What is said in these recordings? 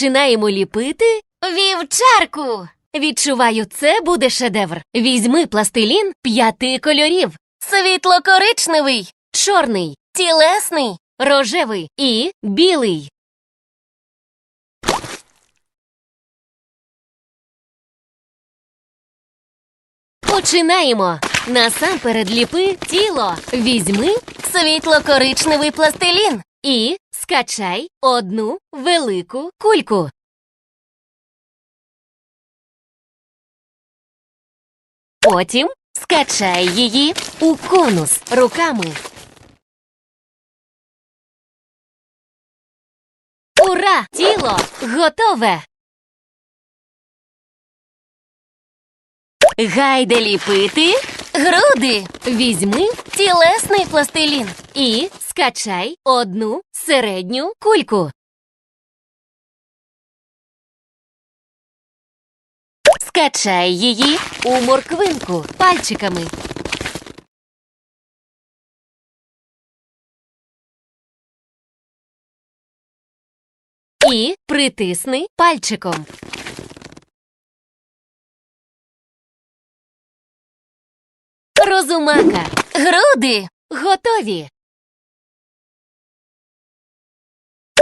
Починаємо ліпити. Вівчарку! Відчуваю, це буде шедевр. Візьми пластилін п'яти кольорів: Світло-коричневий, чорний, тілесний, рожевий і білий. Починаємо. Насамперед ліпи тіло. Візьми світло-коричневий пластилін, і скачай одну велику кульку. Потім скачай її у конус руками. Ура! Тіло готове! Гайде ліпити. Груди, Візьми тілесний пластилін, і скачай одну середню кульку. Скачай її у морквинку пальчиками. І притисни пальчиком. Розумака. груди, Готові.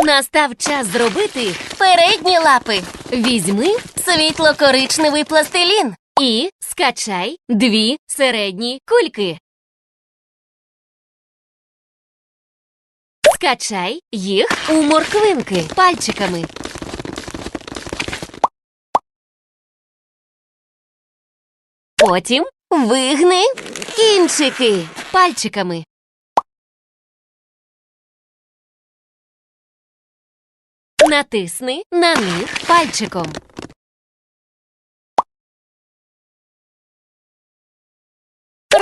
Настав час зробити. передні лапи, Візьми світло-коричневий пластилін, і скачай дві середні кульки. Скачай їх у морквинки пальчиками. Потім вигни, кінчики пальчиками. Натисни на них пальчиком.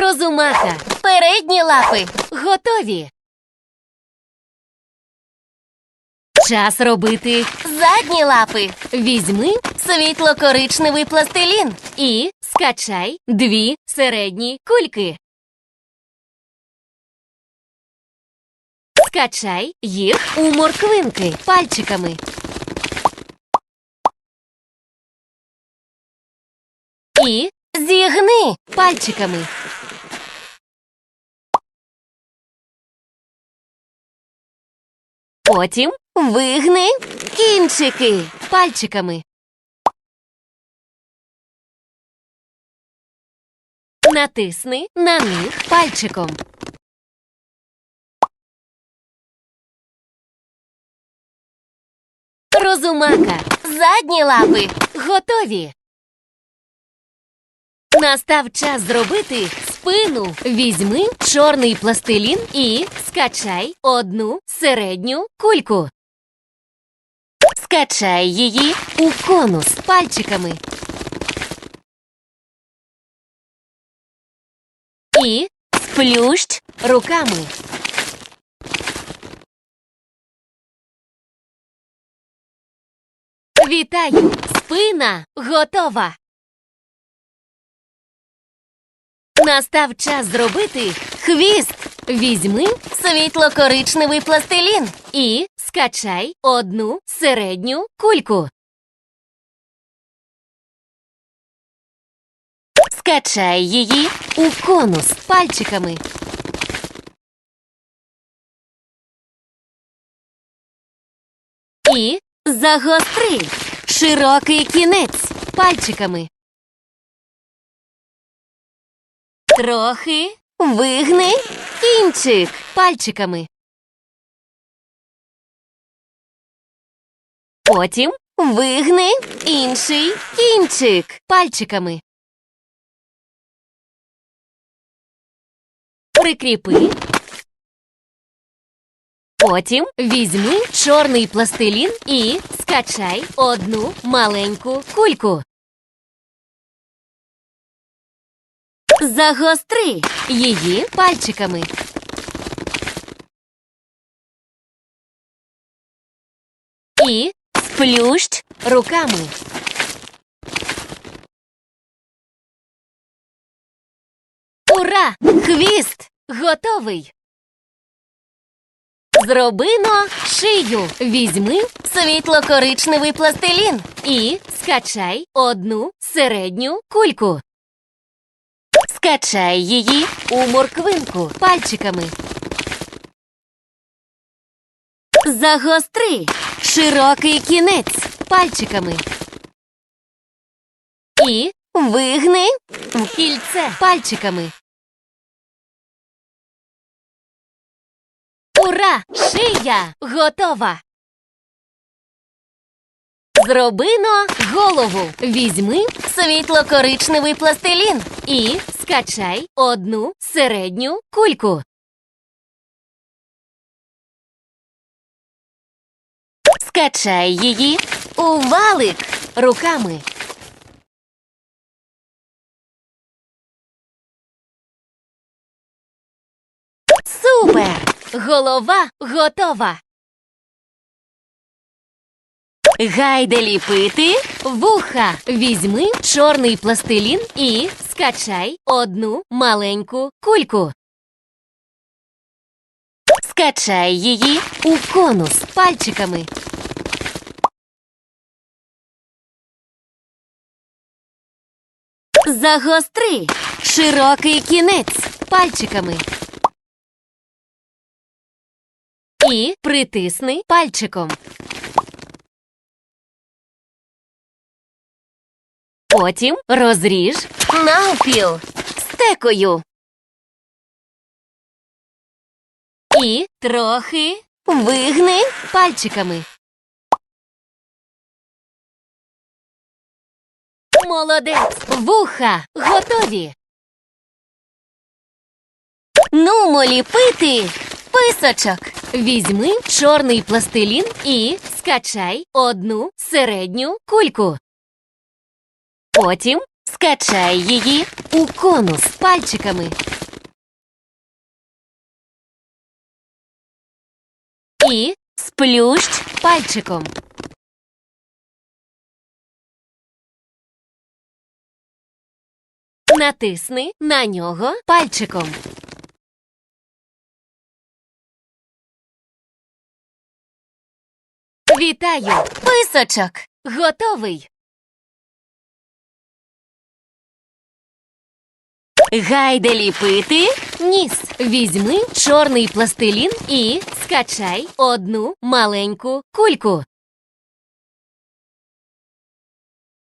Розумаха. передні лапи, Готові. Час робити. задні лапи, Візьми світло-коричневий пластилін, і скачай дві середні кульки. Скачай їх у морквинки пальчиками. І зігни, пальчиками. Потім вигни, кінчики пальчиками. Натисни на них пальчиком. Розумака. задні лапи, Готові. Настав час зробити спину. Візьми чорний пластилін і скачай одну середню кульку. Скачай її у конус пальчиками. І сплющ руками. Вітаю! Спина готова! Настав час зробити хвіст. Візьми світло-коричневий пластилін, і скачай одну середню кульку. Скачай її у конус пальчиками. І загостри широкий кінець пальчиками. Трохи вигни кінчик пальчиками. Потім вигни інший кінчик пальчиками. Прикріпи. Потім візьми чорний пластилін і скачай одну маленьку кульку. Загостри її пальчиками. І сплющ руками. Ура! Хвіст готовий! Зробино шию. Візьми Світло-коричневий пластилін. і скачай одну середню кульку. Скачай її. У морквинку пальчиками. Загостри. Широкий кінець. Пальчиками. І Вигни. в кільце пальчиками. Ура! Шия готова! Зробино голову. Візьми Світло-коричневий пластилін. і скачай одну середню кульку. Скачай її. У валик. Руками. Супер! Голова готова. Гайде ліпити. Вуха. Візьми чорний пластилін і скачай одну маленьку кульку. Скачай її. У конус пальчиками. Загостри. Широкий кінець. Пальчиками. І притисни пальчиком. Потім розріж Навпіл. Стекою. і трохи Вигни. пальчиками. Молодець! Вуха готові! Нумо ліпити. Писочок. Візьми чорний пластилін і скачай одну середню кульку. Потім Скачай її. у конус пальчиками. І Сплющ. пальчиком. Натисни на нього пальчиком. Вітаю! Писочок. Готовий! Гайде ліпити. Ніс. Візьми чорний пластилін і скачай одну маленьку кульку.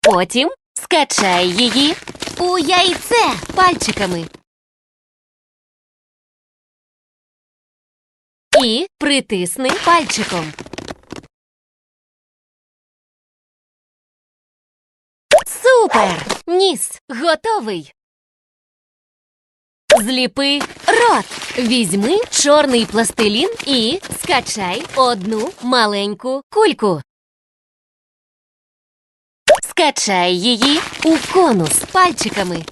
Потім Скачай її. у яйце пальчиками. І притисни пальчиком. Супер! Ніс готовий. Зліпи рот. Візьми чорний пластилін і скачай одну маленьку кульку. Скачай її. У конус пальчиками.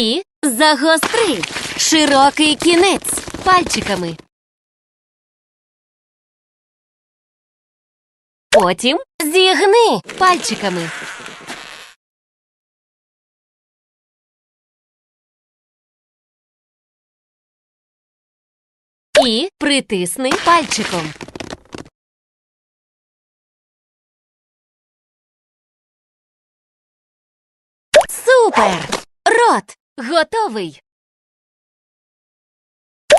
І Загостри. Широкий кінець. пальчиками. Потім Зігни. пальчиками. І притисни пальчиком. Супер! Рот. Готовий.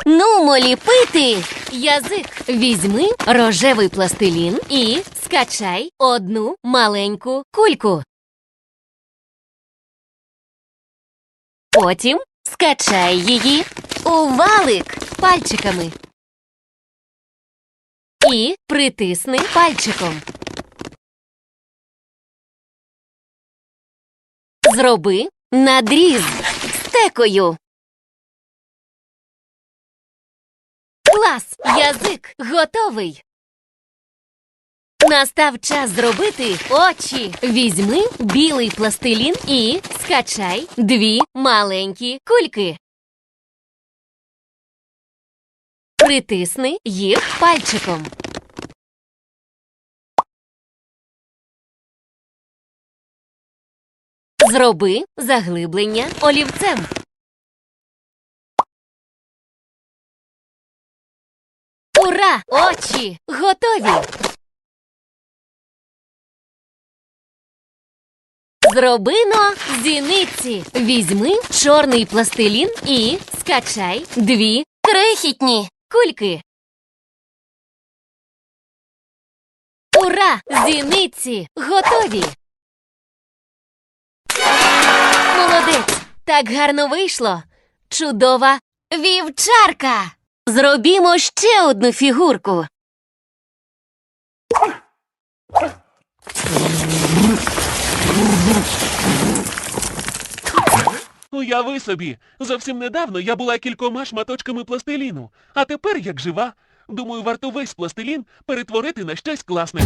Нумо ліпити. Язик. Візьми рожевий пластилін і скачай одну маленьку кульку. Потім Скачай її. У валик. пальчиками. І притисни пальчиком. Зроби Надріз. Стекою. клас. Язик готовий. Настав час зробити очі. Візьми білий пластилін і скачай дві маленькі кульки. Притисни їх пальчиком. Зроби заглиблення олівцем. Ура! Очі готові. Зробино зіниці. Візьми чорний пластилін і скачай дві крихітні кульки. Ура! Зіниці готові. Молодець! Так гарно вийшло. Чудова вівчарка. Зробімо ще одну фігурку. Уяви собі, зовсім недавно я була кількома шматочками пластиліну, а тепер як жива. Думаю, варто весь пластилін перетворити на щось класне.